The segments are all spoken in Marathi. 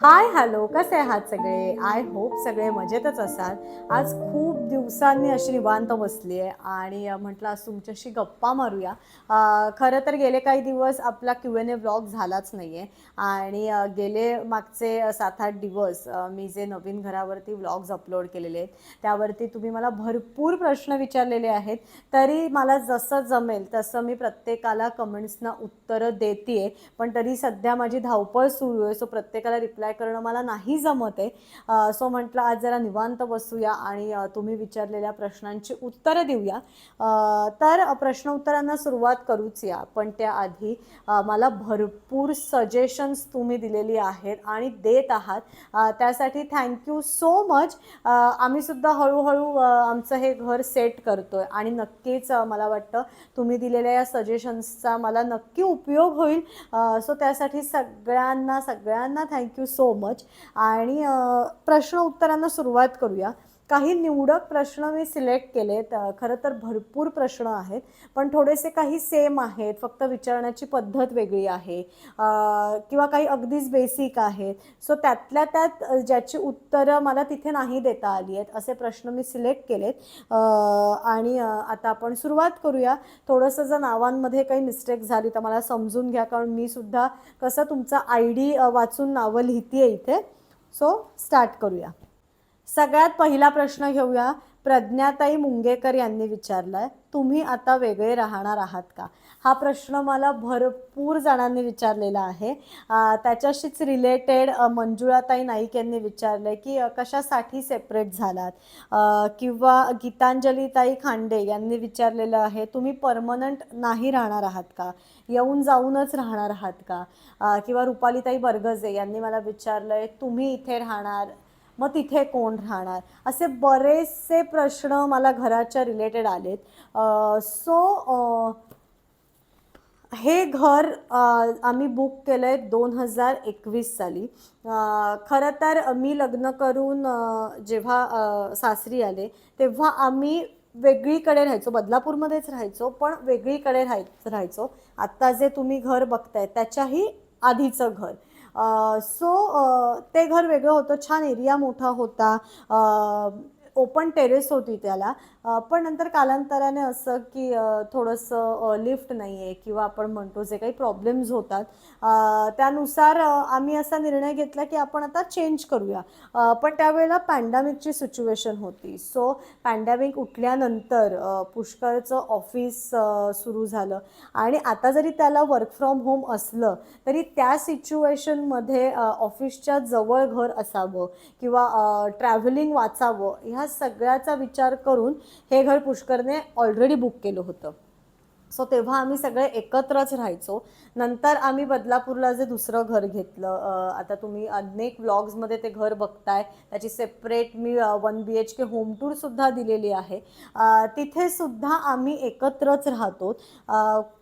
हाय हॅलो कसे आहात सगळे? आय होप सगळे मजेतच असाल. आज खूप दिवसांनी अशी निवांत बसली आहे आणि म्हटलं आज तुमच्याशी गप्पा मारूया. खरं तर गेले काही दिवस आपला क्यू एन ए ब्लॉग झालाच नाही आहे आणि गेले मागचे सात आठ दिवस मी जे नवीन घरावरती व्लॉग्स अपलोड केलेले आहेत त्यावरती तुम्ही मला भरपूर प्रश्न विचारलेले आहेत. तरी मला जसं जमेल तसं मी प्रत्येकाला कमेंट्सना उत्तरं देते पण तरी सध्या माझी धावपळ सुरू आहे सो प्रत्येकाला रिप्लाय करणं मला नाही जमत आहे. सो म्हटलं आज जरा निवांत बसूया आणि तुम्ही विचारलेल्या प्रश्नांची उत्तरं देऊया. तर प्रश्न उत्तरांना सुरुवात करूच या. पण त्याआधी मला भरपूर सजेशन्स तुम्ही दिलेली आहेत आणि देत आहात. त्यासाठी थँक्यू सो मच आम्ही सुद्धा हळूहळू आमचं हे घर सेट करतोय आणि नक्कीच मला वाटतं तुम्ही दिलेल्या या सजेशन्सचा मला नक्की उपयोग होईल. सो त्यासाठी सगळ्यांना सगळ्यांना थँक्यू सो मच आणि प्रश्न उत्तरांना सुरुवात करूया. काही निवडक प्रश्न मी सिलेक्ट केलेत. खरं तर भरपूर प्रश्न आहेत पण थोडेसे काही सेम आहेत. फक्त विचारण्याची पद्धत वेगळी आहे. किंवा काही अगदीच बेसिक आहेत. सो त्यातल्या त्यात ज्याची उत्तरं मला तिथे नाही देता आली आहेत असे प्रश्न मी सिलेक्ट केलेत. आणि आता आपण सुरुवात करूया. थोडंसं जर नावांमध्ये काही मिस्टेक झाली तर मला समजून घ्या कारण मी सुद्धा कसं तुमचा आय डी वाचून नावं लिहिते इथे. सो स्टार्ट करूया. सगळ्यात पहिला प्रश्न घेऊया. प्रज्ञाताई मुंगेकर यांनी विचारलाय तुम्ही आता वेगळे राहणार आहात का? हा प्रश्न मला भरपूर जणांनी विचारलेला आहे. त्याच्याशीच रिलेटेड मंजुळाताई नाईक यांनी विचारलं की कशासाठी सेपरेट झालात? किंवा गीतांजलीताई खांडे यांनी विचारलेलं आहे तुम्ही परमनंट नाही राहणार आहात का? येऊन जाऊनच राहणार आहात का? किंवा रुपालीताई बरगजे यांनी मला विचारलं आहे तुम्ही इथे राहणार मग तिथे कोण राहणार? असे बरेचसे प्रश्न मला घराच्या रिलेटेड आलेत. सो हे घर आम्ही बुक केलं आहे दोन हजार एकवीस साली. खरं तर मी लग्न करून जेव्हा सासरी आले तेव्हा आम्ही वेगळीकडे राहायचो. बदलापूरमध्येच राहायचो पण वेगळीकडे राहाय राहायचो. आत्ता जे तुम्ही घर बघताय त्याच्याही आधीचं घर. सो ते घर वेगळं होतं. छान एरिया मोठा होता. ओपन टेरेस होती त्याला. पण नंतर कालांतराने असं की थोडंसं लिफ्ट नाही आहे किंवा आपण म्हणतो जे काही प्रॉब्लेम्स होतात त्यानुसार आम्ही असा निर्णय घेतला की आपण आता चेंज करूया. पण त्यावेळेला पॅन्डामिकची सिच्युएशन होती. सो पॅन्डामिक उठल्यानंतर पुष्कळचं ऑफिस सुरू झालं. आणि आता जरी त्याला वर्क फ्रॉम होम असलं तरी त्या सिच्युएशनमध्ये ऑफिसच्या जवळ घर असावं किंवा ट्रॅव्हलिंग वाचावं ह्या सगळ्याचा विचार करून हे घर पुष्करने ऑलरेडी बुक केलं होतं. सो तेव्हा आम्ही सगळे एकत्रच राहायचो. नंतर आम्ही बदलापूरला जे दुसरं घर घेतलं आता तुम्ही अनेक व्लॉग्समध्ये ते घर बघताय. त्याची सेपरेट मी one B H K home टूरसुद्धा दिलेली आहे. तिथेसुद्धा आम्ही एकत्रच राहतो.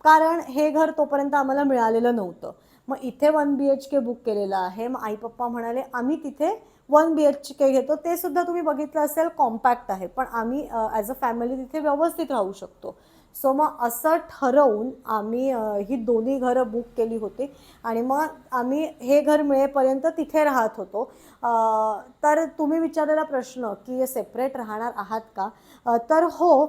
कारण हे घर तोपर्यंत आम्हाला मिळालेलं नव्हतं. मग इथे one B H K book केलेलं आहे. मग आई पप्पा म्हणाले आम्ही तिथे वन बी एच के घेतो ते सुद्धा तुम्ही बघितलं असेल कॉम्पॅक्ट आहे. पण आम्ही ॲज अ फॅमिली तिथे व्यवस्थित राहू शकतो. सो मग असं ठरवून आम्ही ही दोन्ही घरं बुक केली होती. आणि मग आम्ही हे घर मिळेपर्यंत तिथे राहत होतो. तर तुम्ही विचारलेला प्रश्न की सेपरेट राहणार आहात का? तर हो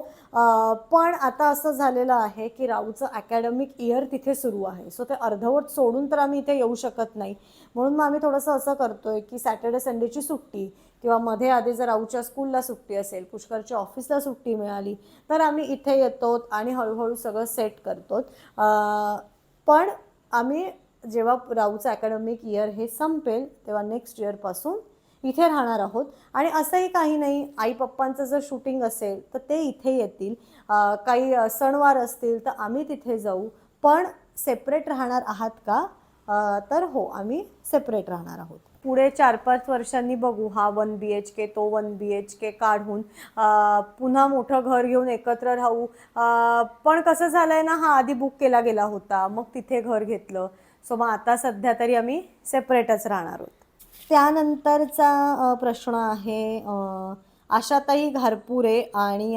पण आता असं झालेलं आहे की राऊचं अकॅडमिक इयर तिथे सुरू आहे. सो ते अर्धवट सोडून तर आम्ही इथे येऊ शकत नाही. म्हणून मग आम्ही थोडंसं असं करतोय की सॅटर्डे संडेची सुट्टी किंवा मध्ये आधी जर राऊच्या स्कूलला सुट्टी असेल पुष्करच्या ऑफिसला सुट्टी मिळाली तर आम्ही इथे येतो आणि हळूहळू सगळं सेट करतो. पण आम्ही जेव्हा राऊचं अकॅडमिक इयर हे संपेल तेव्हा नेक्स्ट इयरपासून इथे राहणार आहोत. आणि असंही काही नाही आई पप्पांचं जर शूटिंग असेल तर ते इथे येतील. काही सणवार असतील तर आम्ही तिथे जाऊ. पण सेपरेट राहणार आहात का? तर हो आम्ही सेपरेट राहणार आहोत. पुढे चार पाच वर्षांनी बघू हा वन बी एच के तो वन बी एच के काढून पुन्हा मोठं घर घेऊन एकत्र राहू. पण कसं झालं आहे ना हा आधी बुक केला गेला होता. मग तिथे घर घेतलं. सो मग आता सध्या तरी आम्ही सेपरेटच राहणार आहोत. त्यानंतरचा प्रश्न आहे आशाताई घारपुरे आणि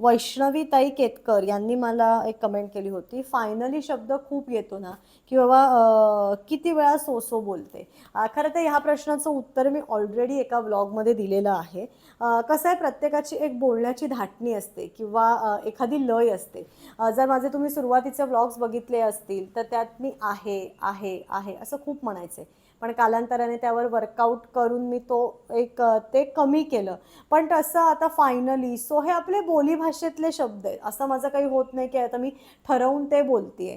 वैष्णवी वैष्णवीताई केतकर यांनी मला एक कमेंट केली होती. फायनली शब्द खूप येतो ना की बाबा किती वेळा सोसो बोलते. खरं तर ह्या प्रश्नाचं उत्तर मी ऑलरेडी एका व्लॉगमध्ये दिलेलं आहे. कसं आहे प्रत्येकाची एक बोलण्याची धाटणी असते किंवा एखादी लय असते. जर माझे तुम्ही सुरुवातीचे व्लॉग्स बघितले असतील तर त्यात मी आहे आहे आहे असं खूप म्हणायचे. पण कालांतराने त्यावर वर्कआउट करून मी तो एक ते कमी केलं. पण तसं आता फायनली सो हे आपले बोलीभाषेतले शब्द आहेत. असं माझं काही होत नाही की आता मी ठरवून ते बोलतीये.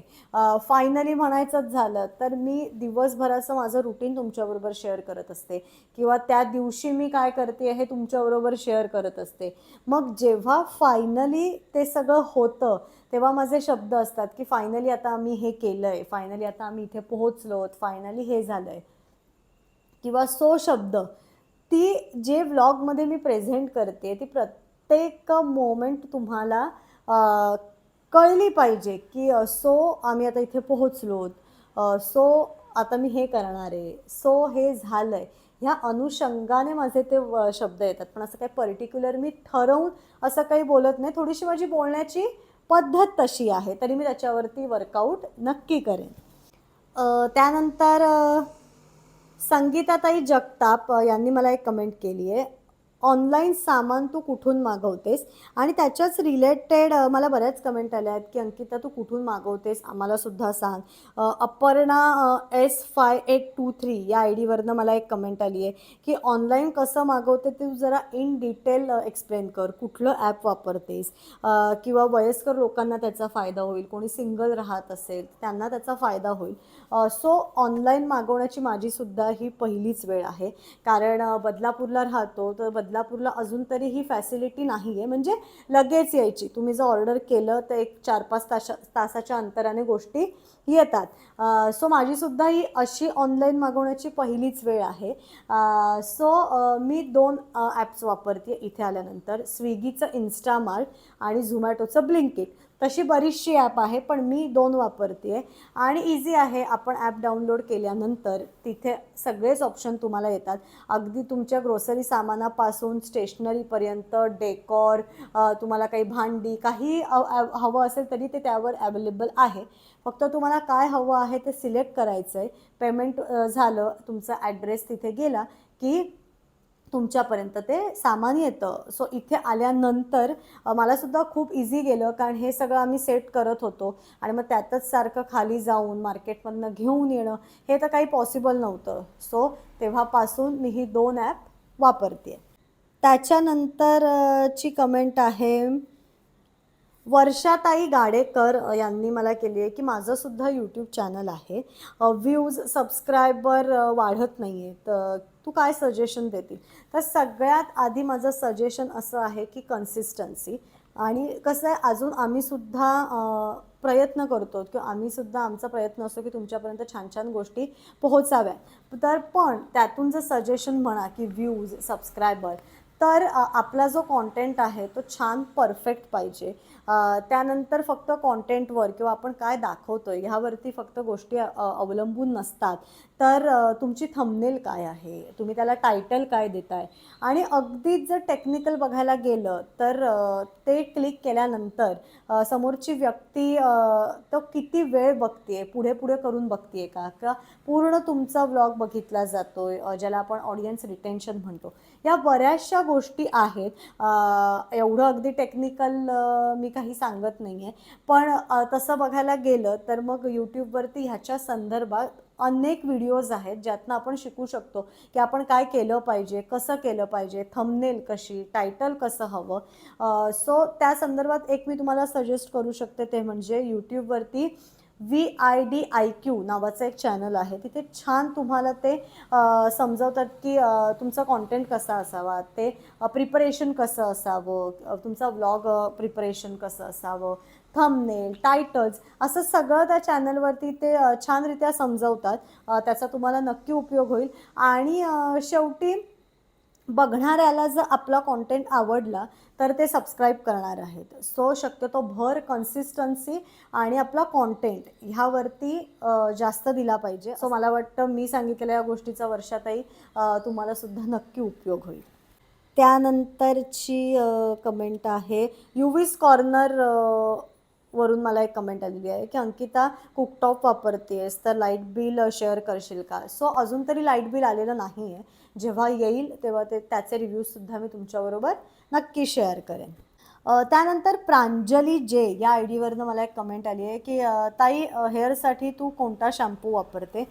फायनली म्हणायचंच झालं तर मी दिवसभराचं माझं रुटीन तुमच्याबरोबर शेअर करत असते. किंवा त्या दिवशी मी काय करते हे तुमच्याबरोबर शेअर करत असते. मग जेव्हा फायनली ते सगळं होतं तेव्हा माझे शब्द असतात की फायनली आता आम्ही हे केलं आहे फायनली आता आम्ही इथे पोहोचलो फायनली हे झालं आहे किंवा सो शब्द ती जे व्लॉगमध्ये मी प्रेझेंट करते ती प्रत्येक मोमेंट तुम्हाला कळली पाहिजे की सो आम्ही आता इथे पोहोचलो. सो आता मी हे करणार आहे. सो हे झालं आहे ह्या अनुषंगाने माझे ते शब्द येतात. पण असं काही पर्टिक्युलर मी ठरवून असं काही बोलत नाही. थोडीशी माझी बोलण्याची पद्धत तशी आहे. तरी मी त्याच्यावरती वर्कआउट नक्की करेन. त्यानंतर संगीताताई जगताप यांनी मला एक कमेंट केली आहे ऑनलाईन सामान तू कुठून मागवतेस? आणि त्याच्याच रिलेटेड मला बऱ्याच कमेंट आल्या आहेत की अंकिता तू कुठून मागवतेस? आम्हाला सुद्धा सांग. Aparna S five eight two three या आय डीवरनं मला एक कमेंट आली आहे की ऑनलाईन कसं मागवते ते तू जरा इन डिटेल एक्सप्लेन कर. कुठलं ॲप वापरतेस? किंवा वयस्कर लोकांना त्याचा फायदा होईल. कोणी सिंगल राहत असेल त्यांना त्याचा फायदा होईल. सो ऑनलाईन मागवण्याची माझीसुद्धा ही पहिलीच वेळ आहे. कारण बदलापूरला राहतो तर बदला बदलापूरला अजून तरी ही फॅसिलिटी नाही आहे म्हणजे लगेच यायची. तुम्ही जर ऑर्डर केलं तर एक चार पाच तासा तासाच्या अंतराने गोष्टी येतात. सो माझीसुद्धा ही अशी ऑनलाईन मागवण्याची पहिलीच वेळ आहे. सो मी दोन ॲप्स वापरते इथे आल्यानंतर. स्विगीचं इन्स्टामार्ट आणि झोमॅटोचं ब्लिंकिट तशी बरीचशी ॲप आहे पण मी दोन वापरते आहे आणि इझी आहे आपण ॲप डाउनलोड केल्यानंतर तिथे सगळेच ऑप्शन तुम्हाला येतात. अगदी तुमच्या ग्रोसरी सामानापासून स्टेशनरीपर्यंत डेकॉर तुम्हाला काही भांडी काही हवं असेल तरी ते त्यावर अवेलेबल आहे. फक्त तुम्हाला काय हवं आहे ते सिलेक्ट करायचं आहे पेमेंट झालं तुमचा ॲड्रेस तिथे गेला की तुमच्यापर्यंत ते सामान येतं. सो इथे आल्यानंतर मलासुद्धा खूप इझी गेलं कारण हे सगळं आम्ही सेट करत होतो. आणि मग त्यातच सारखं खाली जाऊन मार्केटमधनं घेऊन येणं हे तर काही पॉसिबल नव्हतं. सो तेव्हापासून मी ही दोन ॲप वापरते त्याच्यानंतर ची कमेंट आहे वर्षाताई गाडेकर यांनी मला केली आहे की माझंसुद्धा यूट्यूब चॅनल आहे. व्ह्यूज सबस्क्रायबर वाढत नाही आहे तर तू काय सजेशन देतील तर सगळ्यात आधी माझं सजेशन असं आहे की कन्सिस्टन्सी आणि कसं आहे अजून आम्ही सुद्धा प्रयत्न करतो किंवा आम्हीसुद्धा आमचा प्रयत्न असतो की तुमच्यापर्यंत छान छान गोष्टी पोहोचाव्या. तर पण त्यातून जर सजेशन म्हणा की व्ह्यूज सबस्क्रायबर तर आपला जो कॉन्टेंट आहे तो छान परफेक्ट पाहिजे. त्यानंतर फक्त कॉन्टेंटवर किंवा आपण काय दाखवतो आहे ह्यावरती फक्त गोष्टी अवलंबून नसतात. तर तुमची थंबनेल काय आहे? तुम्ही त्याला टायटल काय देताय? आणि अगदीच जर टेक्निकल बघायला गेलं तर ते क्लिक केल्यानंतर समोरची व्यक्ती तो किती वेळ बघते पुढे पुढे करून बघते का? का पूर्ण तुमचा व्लॉग बघितला जातो आहे ज्याला आपण ऑडियन्स रिटेन्शन म्हणतो. या बऱ्याचशा गोष्टी आहेत. एवढं अगदी टेक्निकल मी काही सांगत नाही आहे पण तसं बघायला गेलं तर मग यूट्यूबवरती ह्याच्या संदर्भात अनेक व्हिडिओज आहेत ज्यातनं आपण शिकू शकतो की आपण काय केलं पाहिजे कसं केलं पाहिजे थंबनेल कशी टायटल कसं हवं. सो त्या संदर्भात एक मी तुम्हाला सजेस्ट करू शकते ते म्हणजे यूट्यूबवरती V I D I Q नावाचं एक चॅनल आहे. तिथे छान तुम्हाला ते समजवतात की तुमचा कॉन्टेंट कसा असावा ते प्रिपरेशन कसं असावं तुमचा व्लॉग प्रिपरेशन कसं असावं थंबनेल टायटल्स असं सगळं त्या चॅनलवरती ते छानरित्या समजवतात. त्याचा तुम्हाला नक्की उपयोग होईल. आणि शेवटी बघणाऱ्याला जर आपला कॉन्टेंट आवडला तर ते सबस्क्राईब करणार आहेत. सो शक्यतो भर कन्सिस्टन्सी आणि आपला कॉन्टेंट ह्यावरती जास्त दिला पाहिजे. सो मला वाटतं मी सांगितलेल्या या गोष्टीचा वर्षातही तुम्हाला सुद्धा नक्की उपयोग होईल. त्यानंतरची कमेंट आहे. युवीस कॉर्नर वरून मला एक कमेंट आलेली आहे की अंकिता कुकटॉप वापरतेस तर लाइट बिल शेअर करशील का? सो अजून तरी लाइट बिल आलेलं नाही आहे जेव्हा येईल तेव्हा ते त्याचे रिव्ह्यूजसुद्धा मी तुमच्याबरोबर नक्की शेअर करेन. त्यानंतर प्रांजली जे या आय डीवरनं मला एक कमेंट आली आहे की ताई हेअरसाठी तू कोणता शॅम्पू वापरते?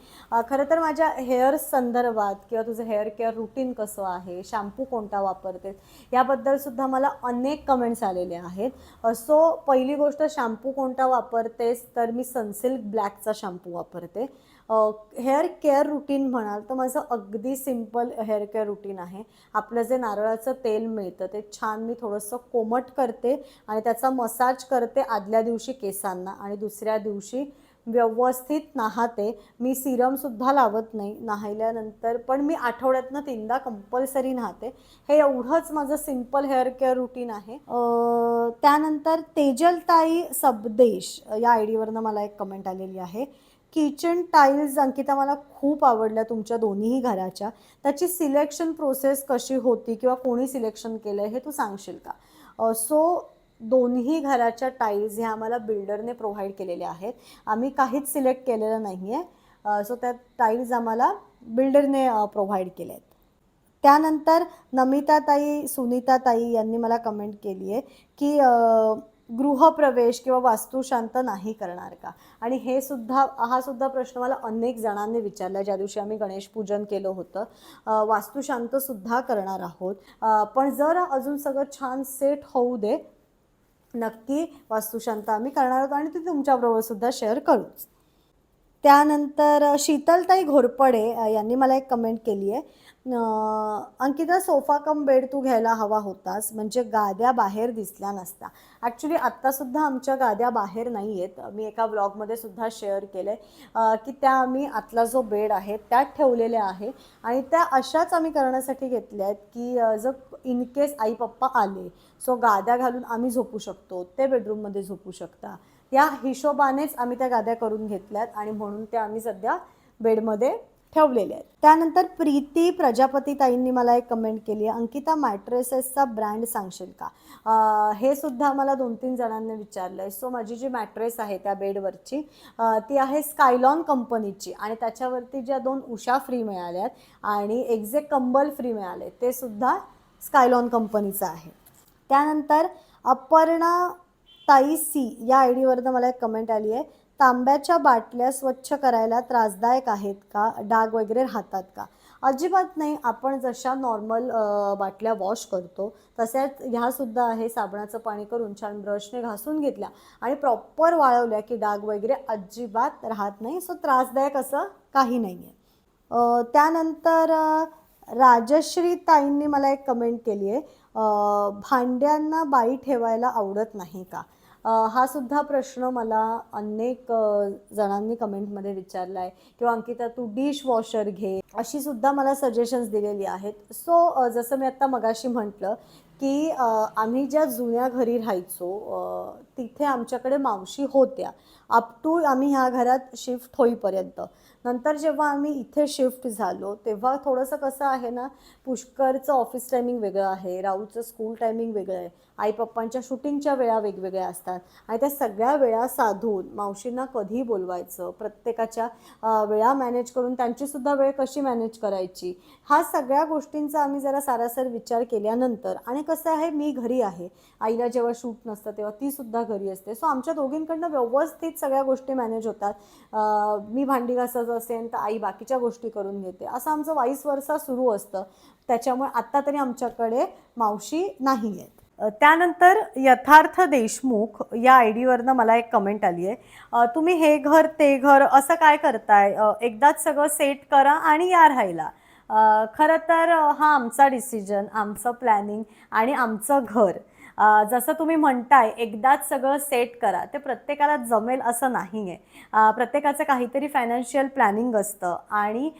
खरं तर माझ्या हेअर संदर्भात किंवा तुझं हेअर केअर रुटीन कसं आहे शॅम्पू कोणता वापरते याबद्दलसुद्धा मला अनेक कमेंट्स आलेले आहेत. सो पहिली गोष्ट शॅम्पू कोणता वापरतेस तर मी सनसिल्क ब्लॅकचा शॅम्पू वापरते. हेअर केअर रुटीन म्हणाल तर माझं अगदी सिंपल हेअर केअर रुटीन आहे. आपलं जे नारळाचं तेल मिळतं ते छान मी थोडंसं कोमट करते आणि त्याचा मसाज करते आदल्या दिवशी केसांना आणि दुसऱ्या दिवशी व्यवस्थित नाहते. मी सिरमसुद्धा लावत नाही नाहिल्यानंतर पण मी आठवड्यातनं तीनदा कंपल्सरी नाहते. हे एवढंच माझं सिंपल हेअर केअर रुटीन आहे. त्यानंतर तेजलताई सबदेश या आय डीवरनं मला एक कमेंट आलेली आहे. किचन टाईल्स अंकिता मला खूप आवडल्या तुमच्या दोन्हीही घराच्या. त्याची सिलेक्शन प्रोसेस कशी होती किंवा कोणी सिलेक्शन केलं हे तू सांगशील का? सो दोन्ही घराच्या टाईल्स ह्या आम्हाला बिल्डरने प्रोव्हाइड केलेल्या आहेत. आम्ही काहीच सिलेक्ट केलेलं नाही आहे सो त्या टाईल्स आम्हाला बिल्डरने प्रोव्हाइड केल्या आहेत. त्यानंतर नमिताताई सुनीताताई यांनी मला कमेंट केली आहे की गृहप्रवेश किंवा वास्तुशांत नाही करणार का? आणि हे सुद्धा हा सुद्धा प्रश्न मला अनेक जणांनी विचारला ज्या दिवशी आम्ही गणेश पूजन केलं होतं. वास्तुशांत सुद्धा करणार आहोत. पण जर अजून सगळं छान सेट होऊ दे नक्की वास्तुशांत आम्ही करणार आहोत आणि ते तुमच्याबरोबर सुद्धा शेअर करूच. त्यानंतर शीतलताई घोरपडे यांनी मला एक कमेंट केली आहे. अंकिता सोफा कम बेड तू घ्यायला हवा होतास म्हणजे गाद्या बाहेर दिसल्या नसता ॲक्च्युली आत्तासुद्धा आमच्या गाद्या बाहेर नाही आहेत मी एका ब्लॉगमध्ये सुद्धा शेअर केलं आहे की त्या आम्ही आतला जो बेड आहे त्यात ठेवलेल्या आहे. आणि त्या अशाच आम्ही करण्यासाठी घेतल्या आहेत की जर इन केस आई पप्पा आले सो गाद्या घालून आम्ही झोपू शकतो ते बेडरूममध्ये झोपू शकता. या हिशोबानेच आम्ही त्या गाद्या करून घेतल्यात आणि म्हणून त्या आम्ही सध्या बेडमध्ये ठेवलेले आहेत. त्यानंतर प्रीती प्रजापती ताईंनी मला एक कमेंट केली आहे. अंकिता मॅट्रेसेसचा ब्रँड सांगशील का? हे सुद्धा मला दोन तीन जणांनी विचारलं आहे सो माझी जी मॅट्रेस आहे त्या बेडवरची ती आहे स्कायलॉन कंपनीची आणि त्याच्यावरती ज्या दोन उषा फ्री मिळाल्यात आणि एक जे कंबल फ्री मिळाले ते सुद्धा स्कायलॉन कंपनीचं आहे. त्यानंतर अपर्णा ताई सी या आय डीवरनं मला एक कमेंट आली आहे. तांब्याच्या बाटल्या स्वच्छ करायला त्रासदायक आहेत का? डाग वगैरे राहतात का? अजिबात नाही. आपण जशा नॉर्मल बाटल्या वॉश करतो तशाच ह्यासुद्धा आहे. साबणाचं पाणी करून छान ब्रशने घासून घेतल्या आणि प्रॉपर वाळवल्या की डाग वगैरे अजिबात राहत नाही. सो त्रासदायक असं काही नाही आहे त्यानंतर राजश्री ताईंनी मला एक कमेंट केली आहे. भांड्यांना बाई ठेवायला आवडत नाही का? हा सुद्धा प्रश्न मला अनेक जणांनी कमेंटमध्ये विचारला आहे किंवा अंकिता तू डिश वॉशर घे. अशी सुद्धा मला सजेशन्स दिलेली आहेत. सो जसं मी आत्ता मगाशी म्हटलं की आम्ही ज्या जुन्या घरी राहायचो तिथे आमच्याकडे मावशी होत्या. अप टू आम्ही ह्या घरात शिफ्ट होईपर्यंत. नंतर जेव्हा आम्ही इथे शिफ्ट झालो तेव्हा थोडंसं कसं आहे ना पुष्करचं ऑफिस टायमिंग वेगळं आहे राऊचं स्कूल टायमिंग वेगळं आहे आई पप्पांच्या शूटिंगच्या वेळा वेगवेगळ्या असतात. आणि त्या सगळ्या वेळा साधून मावशींना कधी बोलवायचं प्रत्येकाच्या वेळा मॅनेज करून त्यांचीसुद्धा वेळ कशी मॅनेज करायची हा सगळ्या गोष्टींचा आम्ही जरा सारासर विचार केल्यानंतर आणि कसं आहे मी घरी आहे. आईला जेव्हा शूट नसतं तेव्हा तीसुद्धा घरी असते. सो आमच्या दोघींकडनं व्यवस्थित सगळ्या गोष्टी मॅनेज होतात. मी भांडी घासत असेल तर आई बाकीच्या गोष्टी करून घेते. असं आमचं वाईस वर्षा सुरू असतं. त्याच्यामुळे आत्ता तरी आमच्याकडे मावशी नाही आहेत. त्यानंतर यथार्थ देशमुख या आय डीवरनं मला एक कमेंट आली आहे. तुम्ही हे घर ते घर असं काय करताय? एकदाच सगळं सेट करा आणि या राहायला. खरं तर हा आमचा डिसिजन आमचं प्लॅनिंग आणि आमचं घर. जसं तुम्ही म्हणताय एकदाच सगळं सेट करा ते प्रत्येकाला जमेल असं नाही आहे प्रत्येकाचं काहीतरी फायनान्शियल प्लॅनिंग असतं आणि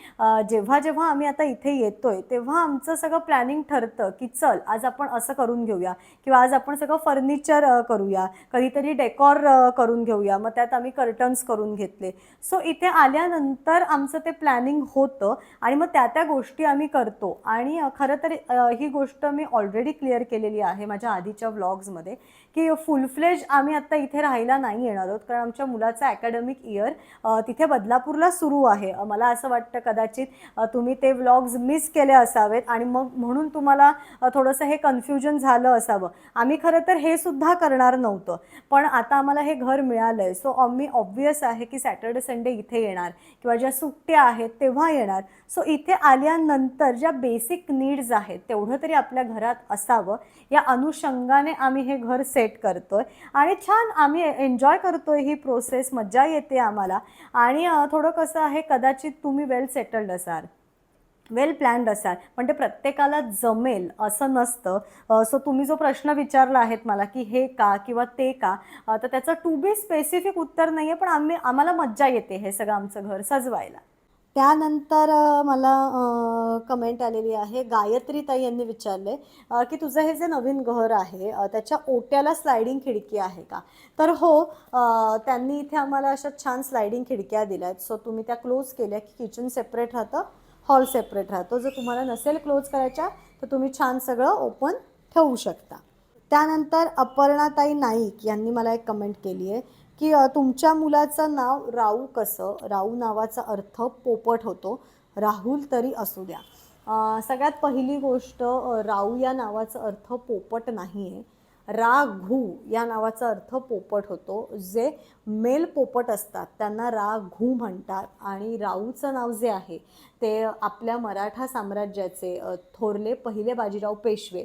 जेव्हा जेव्हा आम्ही आता इथे येतोय तेव्हा आमचं सगळं प्लॅनिंग ठरतं की चल आज आपण असं करून घेऊया किंवा आज आपण सगळं फर्निचर करूया कधीतरी डेकॉर करून घेऊया मग त्यात आम्ही कर्टन्स करून घेतले. सो इथे आल्यानंतर आमचं ते प्लॅनिंग होतं आणि मग त्या त्या गोष्टी आम्ही करतो. आणि खरं तर ही गोष्ट मी ऑलरेडी क्लिअर केलेली आहे माझ्या आधीच्या व्लॉग्समध्ये की फुल फ्लेज आम्ही आत्ता इथे राहायला नाही येणार आहोत. कारण आमच्या मुलाचं अकॅडमिक इयर तिथे बदलापूरला सुरू आहे. मला असं वाटतं कदाचित तुम्ही ते व्लॉग्स मिस केले असावेत आणि मग म्हणून तुम्हाला थोडंसं हे कन्फ्युजन झालं असावं. आम्ही खरं तर हे सुद्धा करणार नव्हतं. पण आता आम्हाला हे घर मिळालं आहे सो आम्ही ऑब्वियस आहे की सॅटर्डे संडे इथे येणार. किंवा ज्या सुट्ट्या आहेत तेव्हा येणार. सो इथे आल्यानंतर ज्या बेसिक नीड्स आहेत तेवढं तरी आपल्या घरात असावं. या अनुषंगाने आम्ही हे घर सेट करतोय. आणि छान आम्ही एन्जॉय करतोय ही प्रोसेस मज्जा येते आम्हाला. आणि थोडं कसं आहे कदाचित तुम्ही वेल सेटल्ड असाल. वेल प्लॅन्ड असाल. पण ते प्रत्येकाला जमेल असं नसतं. सो तुम्ही जो प्रश्न विचारला आहेत मला की हे का किंवा ते का तर त्याचं टू बी स्पेसिफिक उत्तर नाही आहे पण आम्ही आम्हाला मज्जा येते हे सगळं आमचं घर सजवायला. त्यानंतर मला कमेंट आलेली आहे गायत्री ताई यांनी विचारले की तुझं हे जे नवीन घर आहे त्याच्या ओट्याला स्लायडिंग खिडकी आहे का? तर हो त्यांनी इथे आम्हाला अशा छान स्लायडिंग खिडक्या दिल्या आहेत सो तुम्ही त्या क्लोज केल्या की किचन सेपरेट राहतं हॉल सेपरेट राहतो. जर तुम्हाला नसेल क्लोज करायच्या तर तुम्ही छान सगळं ओपन ठेवू शकता. त्यानंतर अपर्णाताई नाईक यांनी मला एक कमेंट केली आहे की तुमच्या मुलाचं नाव राऊ कसं? राऊ नावाचा अर्थ पोपट होतो. राहुल तरी असू द्या. सगळ्यात पहिली गोष्ट राऊ या नावाचा अर्थ पोपट नाही आहे राघू या नावाचा अर्थ पोपट होतो जे मेल पोपट असतात. त्यांना राघू म्हणतात. आणि राऊचं नाव जे आहे ते आपल्या मराठा साम्राज्याचे थोरले पहिले बाजीराव पेशवे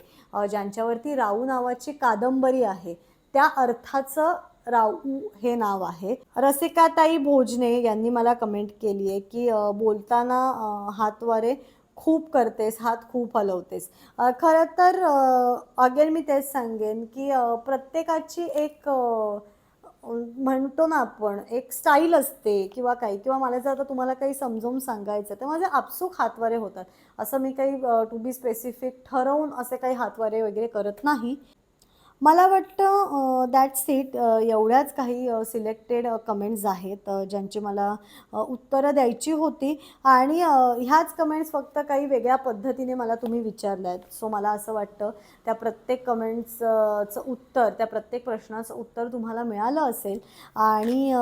ज्यांच्यावरती राऊ नावाची कादंबरी आहे त्या अर्थाचं राऊ हे नाव आहे. रसिकाताई भोजने यांनी मला कमेंट केली आहे की बोलताना हातवारे खूप करतेस हात खूप हलवतेस. खरं तर अगेन मी तेच सांगेन की प्रत्येकाची एक म्हणतो ना आपण एक स्टाईल असते किंवा काही. किंवा मला जर आता तुम्हाला काही समजावून सांगायचं तर माझे आपसूक हातवारे होतात. असं मी काही टू बी स्पेसिफिक ठरवून असे काही हातवारे वगैरे करत नाही. मला वाटतं दॅट्स इट एवढ्याच काही सिलेक्टेड कमेंट्स आहेत ज्यांची मला उत्तरं द्यायची होती. आणि ह्याच कमेंट्स फक्त काही वेगळ्या पद्धतीने मला तुम्ही विचारल्या आहेत. सो मला असं वाटतं त्या प्रत्येक कमेंट्सचं उत्तर त्या प्रत्येक प्रश्नाचं उत्तर तुम्हाला मिळालं असेल. आणि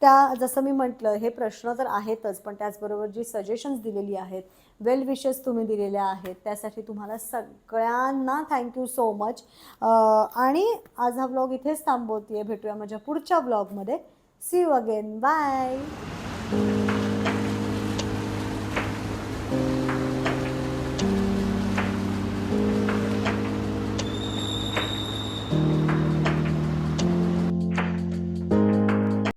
त्या जसं मी म्हटलं हे प्रश्न तर आहेतच पण त्याचबरोबर जी सजेशन्स दिलेली आहेत वेल विशेस तुम्ही दिलेल्या आहेत. त्यासाठी तुम्हाला सगळ्यांना थँक्यू सो मच आणि आज हा ब्लॉग इथेच थांबवते भेटूया माझ्या पुढच्या ब्लॉगमध्ये सी यू अगेन बाय